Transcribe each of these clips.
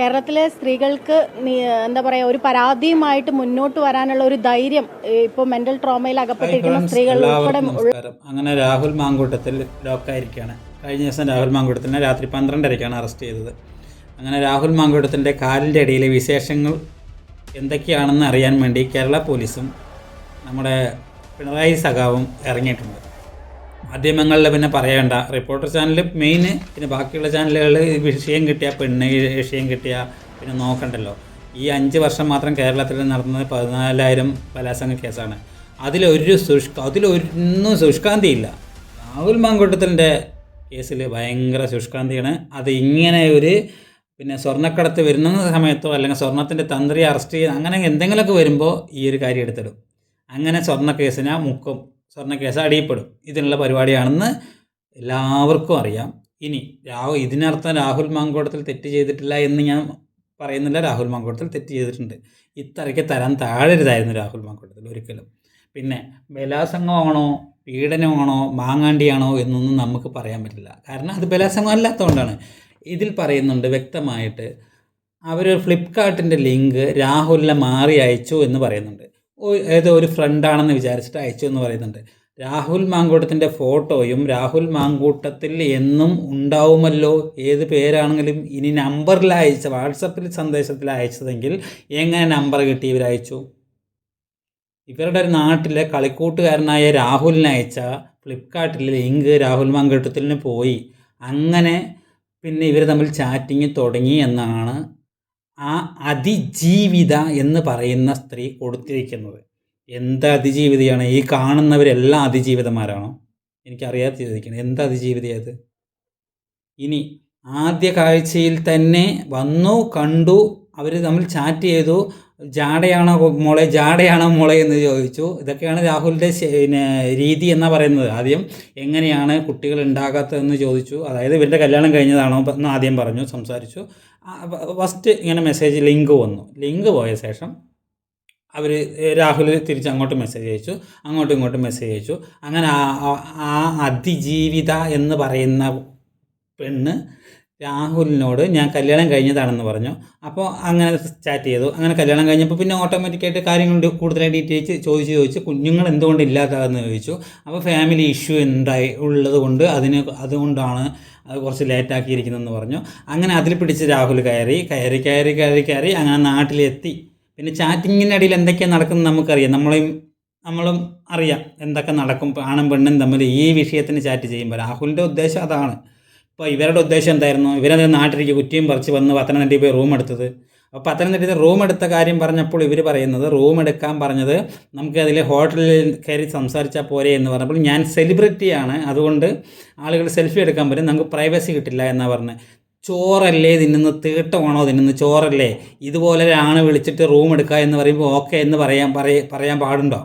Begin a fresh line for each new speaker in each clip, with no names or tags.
കേരളത്തിലെ സ്ത്രീകൾക്ക് എന്താ പറയാ ഒരു പരാതിയുമായിട്ട് മുന്നോട്ട് വരാനുള്ള ഒരു ധൈര്യം ഇപ്പോൾ മെന്റൽ ട്രോമയിൽ അകപ്പെട്ടിരിക്കുന്ന സ്ത്രീകൾ ഉൾപ്പെടെ
അങ്ങനെ രാഹുൽ മാങ്കൂട്ടത്തിൽ ലോക്കായിരിക്കുകയാണ് കഴിഞ്ഞ ദിവസം രാഹുൽ മാങ്കൂട്ടത്തിനെ രാത്രി പന്ത്രണ്ടരയ്ക്കാണ് അറസ്റ്റ് ചെയ്തത്. അങ്ങനെ രാഹുൽ മാങ്കൂട്ടത്തിന്റെ കാലിന്റെ ഇടയിലെ വിശേഷങ്ങൾ എന്തൊക്കെയാണെന്ന് അറിയാൻ വേണ്ടി കേരള പോലീസും നമ്മുടെ പിണറായി സഖാവും ഇറങ്ങിയിട്ടുണ്ട്. മാധ്യമങ്ങളിൽ പിന്നെ പറയണ്ട. റിപ്പോർട്ടർ ചാനൽ മെയിൻ പിന്നെ ബാക്കിയുള്ള ചാനലുകൾ വിഷയം കിട്ടിയ പെണ്ണ് വിഷയം കിട്ടിയ പിന്നെ നോക്കണ്ടല്ലോ. ഈ അഞ്ച് വർഷം മാത്രം കേരളത്തിൽ നടന്നത് പതിനാലായിരം ബലാത്സംഗ കേസാണ്. അതിലൊരു ശുഷ്ക സുഷ്കാന്തി ഇല്ല രാഹുൽ മാങ്കൂട്ടത്തിന്റെ കേസിൽ ഭയങ്കര സുഷ്കാന്തിയാണ്. അത് ഇങ്ങനെ ഒരു പിന്നെ സ്വർണക്കടത്ത് വരുന്ന സമയത്തോ അല്ലെങ്കിൽ സ്വർണത്തിന്റെ തന്ത്രി അറസ്റ്റ് ചെയ്യുന്ന അങ്ങനെ എന്തെങ്കിലുമൊക്കെ വരുമ്പോൾ ഈ ഒരു കാര്യം എടുത്തിടും. അങ്ങനെ സ്വർണ കേസിനെ മുക്കും. സ്വർണ കേസ് അടിയപ്പെടും ഇതിനുള്ള പരിപാടിയാണെന്ന് എല്ലാവർക്കും അറിയാം. ഇനി രാഹുൽ ഇതിനർത്ഥം രാഹുൽ മാങ്കോടത്തിൽ തെറ്റ് ചെയ്തിട്ടില്ല എന്ന് ഞാൻ പറയുന്നില്ല. രാഹുൽ മാങ്കോടത്തിൽ തെറ്റ് ചെയ്തിട്ടുണ്ട്. ഇത്രയ്ക്ക് തരാൻ താഴരുതായിരുന്നു രാഹുൽ മാങ്കോട്ടത്തിൽ ഒരിക്കലും. പിന്നെ ബലാസംഗമാണോ പീഡനമാണോ മാങ്ങാണ്ടിയാണോ എന്നൊന്നും നമുക്ക് പറയാൻ പറ്റില്ല. കാരണം അത് ബലാസംഗം അല്ലാത്തതുകൊണ്ടാണ്. ഇതിൽ പറയുന്നുണ്ട് വ്യക്തമായിട്ട് അവർ ഫ്ലിപ്കാർട്ടിന്റെ ലിങ്ക് രാഹുലിനെ മാറി അയച്ചു എന്ന് പറയുന്നുണ്ട്. ഏതോ ഒരു ഫ്രണ്ടാണെന്ന് വിചാരിച്ചിട്ട് അയച്ചു എന്ന് പറയുന്നുണ്ട്. രാഹുൽ മാങ്കൂട്ടത്തിന്റെ ഫോട്ടോയും രാഹുൽ മാങ്കൂട്ടത്തിൽ എന്നും ഉണ്ടാവുമല്ലോ. ഏത് പേരാണെങ്കിലും ഇനി നമ്പറിൽ അയച്ച വാട്സപ്പിൽ സന്ദേശത്തിൽ അയച്ചതെങ്കിൽ എങ്ങനെ നമ്പർ കിട്ടി ഇവരയച്ചു ഇവരുടെ ഒരു നാട്ടിലെ കളിക്കൂട്ടുകാരനായ രാഹുലിനെ അയച്ച ഫ്ലിപ്കാർട്ടിൽ ലിങ്ക് രാഹുൽ മാങ്കൂട്ടത്തിന് പോയി. അങ്ങനെ പിന്നെ ഇവർ തമ്മിൽ ചാറ്റിങ് തുടങ്ങി എന്നാണ് ആ അതിജീവിത എന്ന് പറയുന്ന സ്ത്രീ കൊടുത്തിരിക്കുന്നത്. എന്ത് അതിജീവിതയാണ്? ഈ കാണുന്നവരെല്ലാം അതിജീവിതന്മാരാണോ? എനിക്കറിയാത്ത ചോദിക്കണം എന്ത് അതിജീവിതയത് ഇനി ആദ്യ കാഴ്ചയിൽ തന്നെ വന്നു കണ്ടു അവർ തമ്മിൽ ചാറ്റ് ചെയ്തു ജാടയാണോ മോളെ ജാടയാണോ മോളെ? എന്ന് ചോദിച്ചു. ഇതൊക്കെയാണ് രാഹുലിന്റെ പിന്നെ രീതി എന്നാണ് പറയുന്നത്. ആദ്യം എങ്ങനെയാണ് കുട്ടികൾ ഉണ്ടാകാത്തതെന്ന് ചോദിച്ചു. അതായത് ഇവരുടെ കല്യാണം കഴിഞ്ഞതാണോ എന്ന് ആദ്യം പറഞ്ഞു സംസാരിച്ചു. ഫസ്റ്റ് ഇങ്ങനെ മെസ്സേജ് ലിങ്ക് വന്നു. ലിങ്ക് പോയ ശേഷം അവർ രാഹുൽ തിരിച്ച് അങ്ങോട്ട് മെസ്സേജ് അയച്ചു. അങ്ങോട്ടും ഇങ്ങോട്ടും മെസ്സേജ് അയച്ചു. അങ്ങനെ ആ- അതിജീവിത എന്ന് പറയുന്ന പെണ്ണ് രാഹുലിനോട് ഞാൻ കല്യാണം കഴിഞ്ഞതാണെന്ന് പറഞ്ഞു. അപ്പോൾ അങ്ങനെ ചാറ്റ് ചെയ്തു. അങ്ങനെ കല്യാണം കഴിഞ്ഞപ്പോൾ പിന്നെ ഓട്ടോമാറ്റിക്കായിട്ട് കാര്യങ്ങൾ കൂടുതലായി ഡീറ്റെയിൽസ് ചോദിച്ച് ചോദിച്ച് കുഞ്ഞുങ്ങൾ എന്തുകൊണ്ട് ഇല്ലാത്തതെന്ന് ചോദിച്ചു. അപ്പോൾ ഫാമിലി ഇഷ്യൂ ഉണ്ടായി ഉള്ളത് കൊണ്ട് അതിന് അതുകൊണ്ടാണ് അത് കുറച്ച് ലേറ്റാക്കിയിരിക്കുന്നതെന്ന് പറഞ്ഞു. അങ്ങനെ അതിൽ പിടിച്ച് രാഹുൽ കയറി കയറി കയറി കയറി കയറി അങ്ങനെ നാട്ടിലെത്തി. പിന്നെ ചാറ്റിങ്ങിനിടയിൽ എന്തൊക്കെയാണ് നടക്കുന്നത് നമുക്കറിയാം. നമ്മളെയും നമ്മളും അറിയാം എന്തൊക്കെ നടക്കും. ആണും പെണ്ണും തമ്മിൽ ഈ വിഷയത്തിന് ചാറ്റ് ചെയ്യുമ്പോൾ രാഹുലിന്റെ ഉദ്ദേശം അതാണ്. ഇപ്പോൾ ഇവരുടെ ഉദ്ദേശം എന്തായിരുന്നു? ഇവരത് നാട്ടിലേക്ക് കുറ്റിയും പറിച്ച് വന്ന് പത്തനംതിട്ടയിൽ പോയി റൂം എടുത്തത്? അപ്പോൾ പത്തനംതിട്ടയിൽ റൂം എടുത്ത കാര്യം പറഞ്ഞപ്പോൾ ഇവർ പറയുന്നത് റൂം എടുക്കാൻ പറഞ്ഞത് നമുക്ക് അതിൽ ഹോട്ടലിൽ കയറി സംസാരിച്ചാൽ പോരെ എന്ന് പറഞ്ഞപ്പോൾ ഞാൻ സെലിബ്രിറ്റിയാണ് അതുകൊണ്ട് ആളുകൾ സെൽഫി എടുക്കാൻ പറ്റും നമുക്ക് പ്രൈവസി കിട്ടില്ല എന്നാണ് പറഞ്ഞത് ചോറല്ലേ തിന്നുന്ന തീട്ടമാണോ തിന്നുന്നത് ചോറല്ലേ? ഇതുപോലെ ഒരാണ് വിളിച്ചിട്ട് റൂം എടുക്കുക എന്ന് പറയുമ്പോൾ ഓക്കെ എന്ന് പറയാൻ പറയാൻ പാടുണ്ടോ?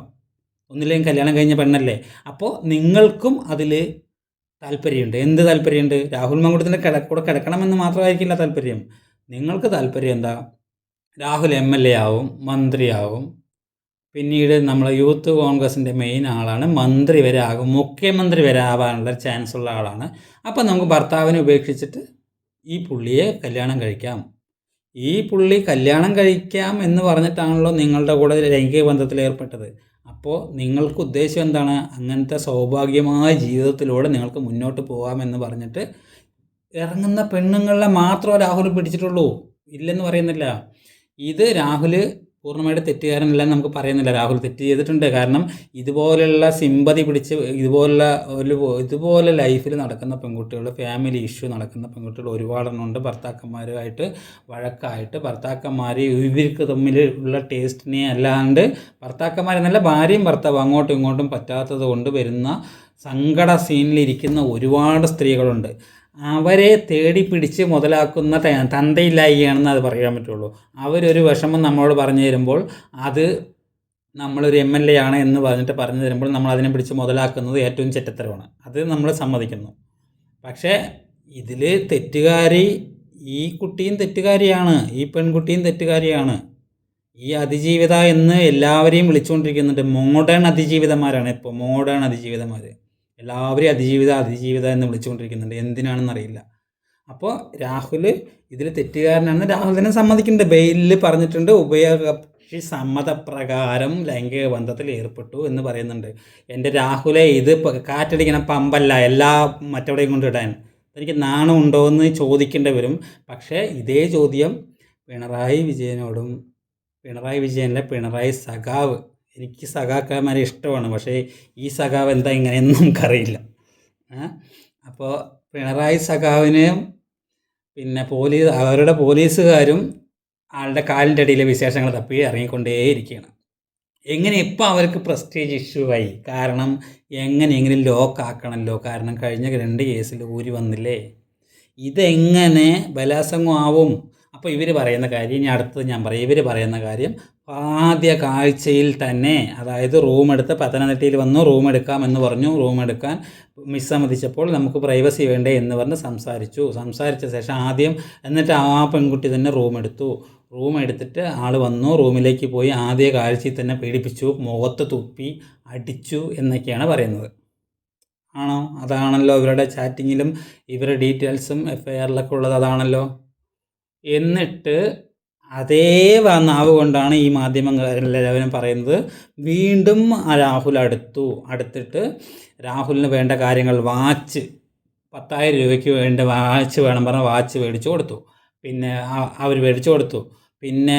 ഒന്നില്ലെങ്കിൽ കല്യാണം കഴിഞ്ഞ പെണ്ണല്ലേ? അപ്പോൾ നിങ്ങൾക്കും അതിൽ താല്പര്യമുണ്ട്. എന്ത് താല്പര്യമുണ്ട്? രാഹുൽ മങ്കുടത്തിന്റെ കിട കൂടെ കിടക്കണമെന്ന് മാത്രമായിരിക്കില്ല താല്പര്യം. നിങ്ങൾക്ക് താല്പര്യം എന്താ? രാഹുൽ എം എൽ എ ആവും മന്ത്രിയാവും. പിന്നീട് നമ്മൾ യൂത്ത് കോൺഗ്രസിന്റെ മെയിൻ ആളാണ്. മന്ത്രി വരെ ആകും. മുഖ്യമന്ത്രി വരെ ആവാനുള്ള ചാൻസ് ഉള്ള ആളാണ്. അപ്പോൾ നമുക്ക് ഭർത്താവിനെ ഉപേക്ഷിച്ചിട്ട് ഈ പുള്ളിയെ കല്യാണം കഴിക്കാം. ഈ പുള്ളി കല്യാണം കഴിക്കാം എന്ന് പറഞ്ഞിട്ടാണല്ലോ നിങ്ങളുടെ കൂടെ ലൈംഗിക ബന്ധത്തിൽ ഏർപ്പെട്ടത് അപ്പോൾ നിങ്ങൾക്ക് ഉദ്ദേശം എന്താണ്? അങ്ങനത്തെ സൗഭാഗ്യമായ ജീവിതത്തിലൂടെ നിങ്ങൾക്ക് മുന്നോട്ട് പോകാമെന്ന് പറഞ്ഞിട്ട് ഇറങ്ങുന്ന പെണ്ണുങ്ങളെ മാത്രമേ രാഹുൽ പിടിച്ചിട്ടുള്ളൂ. ഇല്ലെന്ന് പറയുന്നില്ല. ഇത് രാഹുൽ പൂർണമായിട്ട് തെറ്റുകാരനല്ല എന്ന് നമുക്ക് പറയുന്നില്ല. രാഹുൽ തെറ്റ് ചെയ്തിട്ടുണ്ട്. കാരണം ഇതുപോലെയുള്ള സിമ്പതി പിടിച്ച് ഇതുപോലുള്ള ഒരു ഇതുപോലെ ലൈഫിൽ നടക്കുന്ന പെൺകുട്ടികൾ ഫാമിലി ഇഷ്യൂ നടക്കുന്ന പെൺകുട്ടികൾ ഒരുപാടെണ്ണമുണ്ട്. ഭർത്താക്കന്മാരുമായിട്ട് വഴക്കായിട്ട് ഭർത്താക്കന്മാർ ഇവർക്ക് തമ്മിലുള്ള ടേസ്റ്റിനെ അല്ലാണ്ട് ഭർത്താക്കന്മാരെന്നല്ല ഭാര്യയും ഭർത്താവ് അങ്ങോട്ടും ഇങ്ങോട്ടും പറ്റാത്തത് കൊണ്ട് വരുന്ന സങ്കട സീനിലിരിക്കുന്ന ഒരുപാട് സ്ത്രീകളുണ്ട്. അവരെ തേടി പിടിച്ച് മുതലാക്കുന്ന തന്തയില്ലായികയാണെന്ന് അത് പറയാൻ പറ്റുള്ളൂ. അവരൊരു വിഷമം നമ്മളോട് പറഞ്ഞു തരുമ്പോൾ അത് നമ്മളൊരു എം എൽ എ ആണ് എന്ന് പറഞ്ഞിട്ട് പറഞ്ഞു തരുമ്പോൾ നമ്മൾ അതിനെ പിടിച്ച് മുതലാക്കുന്നത് ഏറ്റവും ചെറ്റത്തരമാണ്. അത് നമ്മൾ സമ്മതിക്കുന്നു. പക്ഷേ ഇതിൽ തെറ്റുകാരി ഈ കുട്ടിയും തെറ്റുകാരിയാണ് ഈ പെൺകുട്ടിയും തെറ്റുകാരിയാണ്. ഈ അതിജീവിത എന്ന് എല്ലാവരെയും വിളിച്ചുകൊണ്ടിരിക്കുന്നുണ്ട്. മോഡേൺ അതിജീവിതമാരാണ് ഇപ്പോൾ മോഡേൺ അതിജീവിതന്മാർ എല്ലാവരെയും അതിജീവിത അതിജീവിത എന്ന് വിളിച്ചുകൊണ്ടിരിക്കുന്നുണ്ട്. എന്തിനാണെന്നറിയില്ല അപ്പോൾ രാഹുൽ ഇതിൽ തെറ്റുകാരനാണെന്ന് രാഹുൽ തന്നെ സമ്മതിക്കുന്നുണ്ട്. ബെയിലിൽ പറഞ്ഞിട്ടുണ്ട് ഉഭയകക്ഷി സമ്മതപ്രകാരം ലൈംഗിക ബന്ധത്തിൽ ഏർപ്പെട്ടു എന്ന് പറയുന്നുണ്ട്. എന്റെ രാഹുലെ ഇത് കാറ്റടിക്കണ പമ്പല്ല. എല്ലാ മറ്റെവിടെയും കൊണ്ടിടാൻ എനിക്ക് നാണമുണ്ടോ എന്ന് ചോദിക്കേണ്ടി വരും പക്ഷേ ഇതേ ചോദ്യം പിണറായി വിജയനോടും പിണറായി വിജയനിലെ പിണറായി സഖാവ് എനിക്ക് സഖാക്കന്മാരെ ഇഷ്ടമാണ് പക്ഷേ ഈ സഖാവ് എന്താ ഇങ്ങനെയെന്ന് നമുക്കറിയില്ല. അപ്പോൾ പിണറായി സഖാവിനെയും പിന്നെ പോലീസ് അവരുടെ പോലീസുകാരും ആളുടെ കാലിന്റെ അടിയിലെ വിശേഷങ്ങൾ തപ്പി ഇറങ്ങിക്കൊണ്ടേയിരിക്കുകയാണ്. എങ്ങനെ ഇപ്പം അവർക്ക് പ്രസ്റ്റേജ് ഇഷ്യൂ ആയി? കാരണം ലോക്ക് ആക്കണമല്ലോ കാരണം കഴിഞ്ഞ രണ്ട് കേസിൽ ഊരി വന്നില്ലേ? ഇതെങ്ങനെ ബലാസംഗമാവും അപ്പോൾ ഇവർ പറയുന്ന കാര്യം ഇനി അടുത്തത് ഞാൻ പറയാം. ഇവർ പറയുന്ന കാര്യം ആദ്യ കാഴ്ചയിൽ തന്നെ അതായത് റൂം എടുത്ത് പത്തനംതിട്ടയിൽ വന്നു റൂം എടുക്കാമെന്ന് പറഞ്ഞു. റൂം എടുക്കാൻ വിസമ്മതിച്ചപ്പോൾ നമുക്ക് പ്രൈവസി വേണ്ടേ എന്ന് പറഞ്ഞ് സംസാരിച്ചു. സംസാരിച്ച ശേഷം ആദ്യം എന്നിട്ട് ആ പെൺകുട്ടി തന്നെ റൂം എടുത്തു. റൂം എടുത്തിട്ട് ആൾ വന്നു. റൂമിലേക്ക് പോയി ആദ്യ കാഴ്ചയിൽ തന്നെ പീഡിപ്പിച്ചു മുഖത്ത് തുപ്പി അടിച്ചു എന്നൊക്കെയാണ് പറയുന്നത്. ആണോ? അതാണല്ലോ ഇവരുടെ ചാറ്റിങ്ങിലും ഇവരുടെ ഡീറ്റെയിൽസും എഫ് ഐ ആറിലൊക്കെ ഉള്ളത്. അതാണല്ലോ? എന്നിട്ട് അതേ നാവ് കൊണ്ടാണ് ഈ മാധ്യമങ്ങളെല്ലാവരും പറയുന്നത്. വീണ്ടും രാഹുൽ അടുത്തു. അടുത്തിട്ട് രാഹുലിന് വേണ്ട കാര്യങ്ങൾ വാച്ച് പത്തായിരം രൂപയ്ക്ക് വേണ്ട വാച്ച് വേണം പറഞ്ഞ വാച്ച് മേടിച്ചു കൊടുത്തു. പിന്നെ അവർ മേടിച്ചു കൊടുത്തു. പിന്നെ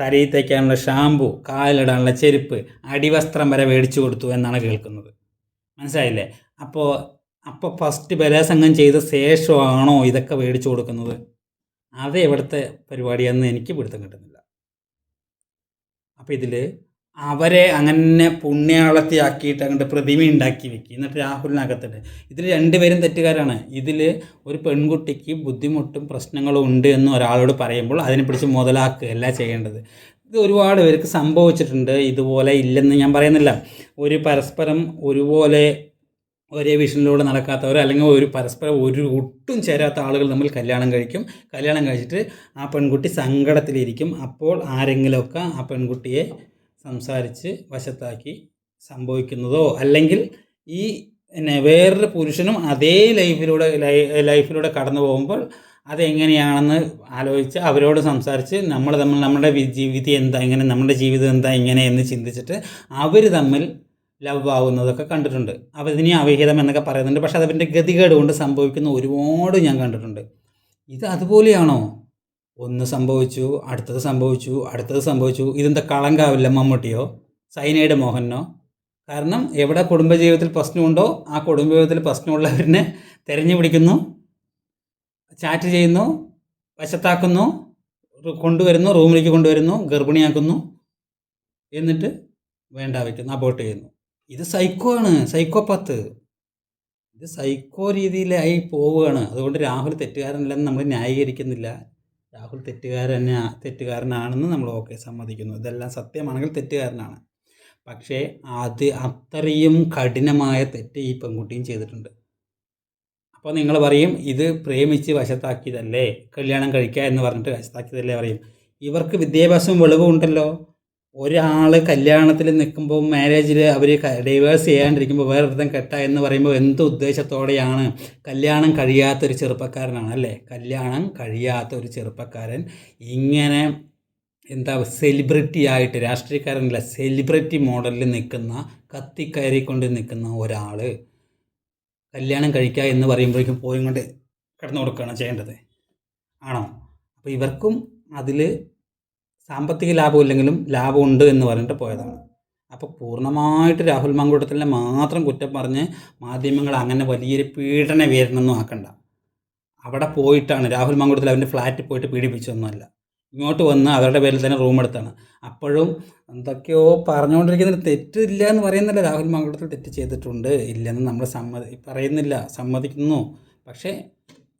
തലയിൽ തയ്ക്കാനുള്ള ഷാമ്പു കാലിടാനുള്ള ചെരുപ്പ് അടിവസ്ത്രം വരെ മേടിച്ചു കൊടുത്തു എന്നാണ് കേൾക്കുന്നത്. മനസ്സിലായില്ലേ? അപ്പോൾ അപ്പോൾ ഫസ്റ്റ് ബലാസംഗം ചെയ്ത ശേഷമാണോ ഇതൊക്കെ മേടിച്ചു കൊടുക്കുന്നത്? അത് എവിടുത്തെ പരിപാടിയാണെന്ന് എനിക്ക് പിടുത്തം കിട്ടുന്നില്ല. അപ്പോൾ ഇതിൽ അവരെ അങ്ങനെ പുണ്യാളത്തിയാക്കിയിട്ട് അങ്ങോട്ട് പ്രതിമ ഉണ്ടാക്കി വെക്കി. എന്നിട്ട് രാഹുലിനകത്തിട്ട്. ഇതിൽ രണ്ടുപേരും തെറ്റുകാരാണ്. ഇതിൽ ഒരു പെൺകുട്ടിക്ക് ബുദ്ധിമുട്ടും പ്രശ്നങ്ങളും ഉണ്ട് എന്ന് ഒരാളോട് പറയുമ്പോൾ അതിനെ പിടിച്ച് മുതലാക്കുകയല്ല ചെയ്യേണ്ടത്. ഇത് ഒരുപാട് പേർക്ക് സംഭവിച്ചിട്ടുണ്ട്. ഇതുപോലെ ഇല്ലെന്ന് ഞാൻ പറയുന്നില്ല. ഒരു പരസ്പരം ഒരുപോലെ ഒരേ വിഷനിലൂടെ നടക്കാത്തവർ അല്ലെങ്കിൽ ഒരു പരസ്പരം ഒരു ഒട്ടും ചേരാത്ത ആളുകൾ നമ്മൾ കല്യാണം കഴിക്കും. കല്യാണം കഴിച്ചിട്ട് ആ പെൺകുട്ടി സങ്കടത്തിലിരിക്കും. അപ്പോൾ ആരെങ്കിലുമൊക്കെ ആ പെൺകുട്ടിയെ സംസാരിച്ച് വശത്താക്കി സംഭവിക്കുന്നതോ അല്ലെങ്കിൽ ഈ പിന്നെ വേറൊരു പുരുഷനും അതേ ലൈഫിലൂടെ ലൈഫിലൂടെ കടന്നു പോകുമ്പോൾ അതെങ്ങനെയാണെന്ന് ആലോചിച്ച് അവരോട് സംസാരിച്ച് നമ്മൾ തമ്മിൽ നമ്മുടെ ജീവിതം എന്താ ഇങ്ങനെ നമ്മുടെ ജീവിതം എന്താ ഇങ്ങനെ എന്ന് ചിന്തിച്ചിട്ട് അവർ തമ്മിൽ ലവ് ആവുന്നതൊക്കെ കണ്ടിട്ടുണ്ട്. ഇതിനെ അവിഹിതം എന്നൊക്കെ പറയുന്നുണ്ട്. പക്ഷേ അതിന്റെ ഗതികേട് കൊണ്ട് സംഭവിക്കുന്ന ഒരുപാട് ഞാൻ കണ്ടിട്ടുണ്ട്. ഇത് അതുപോലെയാണോ? ഒന്ന് സംഭവിച്ചു അടുത്തത് സംഭവിച്ചു അടുത്തത് സംഭവിച്ചു. ഇതെന്താ കളങ്കാവില്ല മമ്മൂട്ടിയോ? സൈനയുടെ മോഹനോ? കാരണം എവിടെ കുടുംബജീവിതത്തിൽ പ്രശ്നമുണ്ടോ ആ കുടുംബജീവിതത്തിൽ പ്രശ്നമുള്ളവരിനെ തിരഞ്ഞു പിടിക്കുന്നു ചാറ്റ് ചെയ്യുന്നു വശത്താക്കുന്നു കൊണ്ടുവരുന്നു റൂമിലേക്ക് കൊണ്ടുവരുന്നു ഗർഭിണിയാക്കുന്നു എന്നിട്ട് വേണ്ട വയ്ക്കുന്നു അബോട്ട് ചെയ്യുന്നു. ഇത് സൈക്കോ ആണ് സൈക്കോ പത്ത് ഇത് സൈക്കോ രീതിയിലായി പോവുകയാണ്. അതുകൊണ്ട് രാഹുൽ തെറ്റുകാരനല്ലെന്ന് നമ്മൾ ന്യായീകരിക്കുന്നില്ല. രാഹുൽ തെറ്റുകാരൻ തെറ്റുകാരനാണെന്ന് നമ്മൾ ഓക്കെ സമ്മതിക്കുന്നു. ഇതെല്ലാം സത്യമാണെങ്കിൽ തെറ്റുകാരനാണ്. പക്ഷേ അത് അത്രയും കഠിനമായ തെറ്റ് ഈ പെൺകുട്ടിയും ചെയ്തിട്ടുണ്ട്. അപ്പോൾ നിങ്ങൾ പറയും ഇത് പ്രേമിച്ച് വശത്താക്കിയതല്ലേ? കല്യാണം കഴിക്കുക എന്ന് പറഞ്ഞിട്ട് വശത്താക്കിയതല്ലേ പറയും. ഇവർക്ക് വിദ്യാഭ്യാസവും വെളിവും ഒരാൾ കല്യാണത്തിൽ നിൽക്കുമ്പോൾ മാരേജിൽ അവർ ഡൈവേഴ്സ് ചെയ്യാണ്ടിരിക്കുമ്പോൾ വേറൊരുത്തൻ കെട്ട എന്ന് പറയുമ്പോൾ എന്ത് ഉദ്ദേശത്തോടെയാണ് കല്യാണം കഴിയാത്തൊരു ചെറുപ്പക്കാരനാണ് അല്ലേ? കല്യാണം കഴിയാത്ത ഒരു ചെറുപ്പക്കാരൻ. ഇങ്ങനെ എന്താ സെലിബ്രിറ്റി ആയിട്ട് രാഷ്ട്രീയക്കാരനല്ല സെലിബ്രിറ്റി മോഡലിൽ നിൽക്കുന്ന കത്തിക്കയറിക്കൊണ്ട് നിൽക്കുന്ന ഒരാൾ കല്യാണം കഴിക്കുക എന്ന് പറയുമ്പോഴേക്കും പോയി കൊണ്ട് കിടന്നു കൊടുക്കുകയാണ് ചെയ്യേണ്ടത്. ആണോ? അപ്പോൾ ഇവർക്കും അതിൽ സാമ്പത്തിക ലാഭം ഇല്ലെങ്കിലും ലാഭമുണ്ട് എന്ന് പറഞ്ഞിട്ട് പോയതാണ്. അപ്പോൾ പൂർണമായിട്ട് രാഹുൽ മങ്കുടത്തിലെ മാത്രം കുറ്റം പറഞ്ഞ് മാധ്യമങ്ങൾ അങ്ങനെ വലിയൊരു പീഡന വീരനൊന്നും ആക്കണ്ട. അവിടെ പോയിട്ടാണ് രാഹുൽ മങ്കൂട്ടത്തിൽ അവന്റെ ഫ്ലാറ്റിൽ പോയിട്ട് പീഡിപ്പിച്ചൊന്നുമല്ല ഇങ്ങോട്ട് വന്ന് അവരുടെ പേരിൽ തന്നെ റൂം എടുത്താണ്. അപ്പോഴും എന്തൊക്കെയോ പറഞ്ഞുകൊണ്ടിരിക്കുന്ന തെറ്റില്ല എന്ന് പറയുന്നില്ല. രാഹുൽ മങ്കൂട്ടത്തിൽ തെറ്റ് ചെയ്തിട്ടുണ്ട്. ഇല്ലെന്ന് നമ്മൾ സമ്മതി പറയുന്നില്ല സമ്മതിക്കുന്നു. പക്ഷേ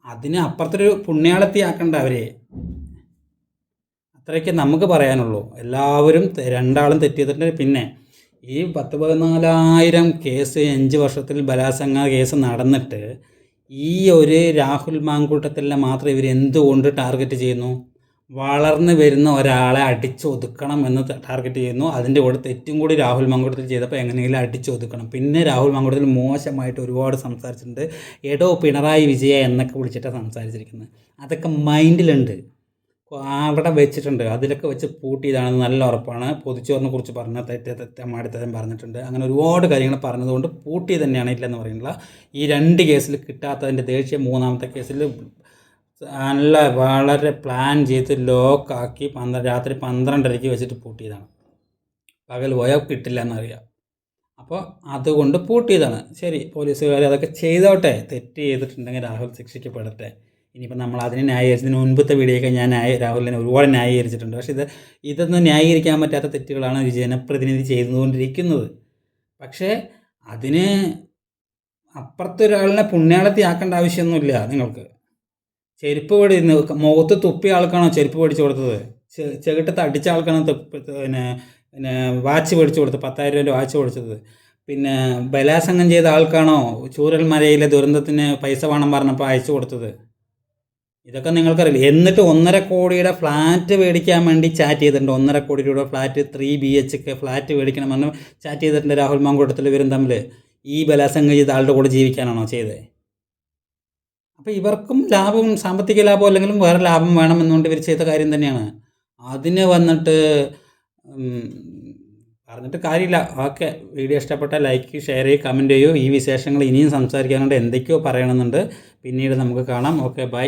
അതിന് അപ്പുറത്തൊരു പുണ്യാളത്തിയാക്കണ്ട അവരെ. അത്രയൊക്കെ നമുക്ക് പറയാനുള്ളൂ. എല്ലാവരും രണ്ടാളും തെറ്റിയതിന്റെ പിന്നെ ഈ പത്ത് പതിനാലായിരം കേസ് അഞ്ച് വർഷത്തിൽ ബലാത്സംഗ കേസ് നടന്നിട്ട് ഈ ഒരു രാഹുൽ മാങ്കൂട്ടത്തിലെ മാത്രം ഇവർ എന്തുകൊണ്ട് ടാർഗറ്റ് ചെയ്യുന്നു? വളർന്നു വരുന്ന ഒരാളെ അടിച്ചൊതുക്കണം എന്ന് ടാർഗറ്റ് ചെയ്യുന്നു. അതിന്റെ കൂടെ തെറ്റും കൂടി രാഹുൽ മങ്കുടത്തിൽ ചെയ്തപ്പോൾ എങ്ങനെയെങ്കിലും അടിച്ചൊതുക്കണം. പിന്നെ രാഹുൽ മങ്കുടത്തിൽ മോശമായിട്ട് ഒരുപാട് സംസാരിച്ചിട്ടുണ്ട്. എടോ പിണറായി വിജയ എന്നൊക്കെ വിളിച്ചിട്ടാണ് സംസാരിച്ചിരിക്കുന്നത്. അതൊക്കെ മൈൻഡിലുണ്ട്. അവിടെ വെച്ചിട്ടുണ്ട്. അതിലൊക്കെ വെച്ച് പൂട്ടിയതാണെന്ന് നല്ല ഉറപ്പാണ്. പൊതിച്ചോറിനെ കുറിച്ച് പറഞ്ഞ തെറ്റ തെറ്റമാടിത്തരം പറഞ്ഞിട്ടുണ്ട്. അങ്ങനെ ഒരുപാട് കാര്യങ്ങൾ പറഞ്ഞതുകൊണ്ട് പൂട്ടി തന്നെയാണ് ഇല്ലെന്ന് പറയുന്നില്ല. ഈ രണ്ട് കേസിൽ കിട്ടാത്തതിന്റെ ദേഷ്യം മൂന്നാമത്തെ കേസിൽ നല്ല വളരെ പ്ലാൻ ചെയ്ത് ലോക്കാക്കി പന്ത്ര രാത്രി പന്ത്രണ്ടരയ്ക്ക് വെച്ചിട്ട് പൂട്ടിയതാണ്. പകൽ പോയാൽ കിട്ടില്ല എന്നറിയാം അപ്പോൾ അതുകൊണ്ട് പൂട്ടിയതാണ്. ശരി പോലീസുകാർ അതൊക്കെ ചെയ്തോട്ടെ. തെറ്റ് ചെയ്തിട്ടുണ്ടെങ്കിൽ രാഹുൽ ശിക്ഷിക്കപ്പെടട്ടെ. ഇനിയിപ്പോൾ നമ്മൾ അതിനെ ന്യായീകരിച്ചതിന് മുൻപത്തെ വീഡിയോയൊക്കെ ഞാൻ ന്യായ രാഹുലിനെ ഒരുപാട് ന്യായീകരിച്ചിട്ടുണ്ട്. പക്ഷേ ഇത് ഇതൊന്നും ന്യായീകരിക്കാൻ പറ്റാത്ത തെറ്റുകളാണ് ഒരു ജനപ്രതിനിധി ചെയ്തുകൊണ്ടിരിക്കുന്നത്. പക്ഷേ അതിന് അപ്പുറത്തൊരാളിനെ പുണ്യാളത്തിയാക്കേണ്ട ആവശ്യമൊന്നുമില്ല നിങ്ങൾക്ക്. ചെരുപ്പ് പേടി മുഖത്ത് തുപ്പിയ ആൾക്കാണോ ചെരുപ്പ് പൊടിച്ചു കൊടുത്തത്? ചെകിട്ടത്ത് അടിച്ച ആൾക്കാണോ പിന്നെ പിന്നെ വാച്ച് പൊടിച്ചു കൊടുത്തത് പത്തായിരം രൂപ വാച്ച് പൊടിച്ചത് പിന്നെ ബലാസംഗം ചെയ്ത ആൾക്കാണോ ചൂരൽമലയിലെ ദുരന്തത്തിന് പൈസ വേണം പറഞ്ഞപ്പോൾ അയച്ചു കൊടുത്തത്? ഇതൊക്കെ നിങ്ങൾക്കറിയില്ല? എന്നിട്ട് ഒന്നര കോടിയുടെ ഫ്ലാറ്റ് മേടിക്കാൻ വേണ്ടി ചാറ്റ് ചെയ്തിട്ടുണ്ട്. ഒന്നര കോടി രൂപയുടെ ഫ്ലാറ്റ് ത്രീ ബി എച്ച് ഒക്കെ ഫ്ലാറ്റ് മേടിക്കണമെന്ന് ചാറ്റ് ചെയ്തിട്ടുണ്ട് രാഹുൽ മാങ്കൂട്ടത്തിൽ ഇവരും തമ്മിൽ ഈ ബലാസംഗം കഴിഞ്ഞ് ആളുടെ കൂടെ ജീവിക്കാനാണോ ചെയ്തത് അപ്പോൾ ഇവർക്കും ലാഭം സാമ്പത്തിക ലാഭം അല്ലെങ്കിലും വേറെ ലാഭം വേണമെന്നുകൊണ്ട് ഇവർ ചെയ്ത കാര്യം തന്നെയാണ്. അതിന് വന്നിട്ട് പറഞ്ഞിട്ട് കാര്യമില്ല. ഓക്കെ വീഡിയോ ഇഷ്ടപ്പെട്ടാൽ ലൈക്ക് ഷെയർ ചെയ്യുക കമന്റ് ചെയ്യൂ. ഈ വിശേഷങ്ങൾ ഇനിയും സംസാരിക്കാനുണ്ട്. എന്തൊക്കെയോ പറയണമെന്നുണ്ട്. പിന്നീട് നമുക്ക് കാണാം. Okay bye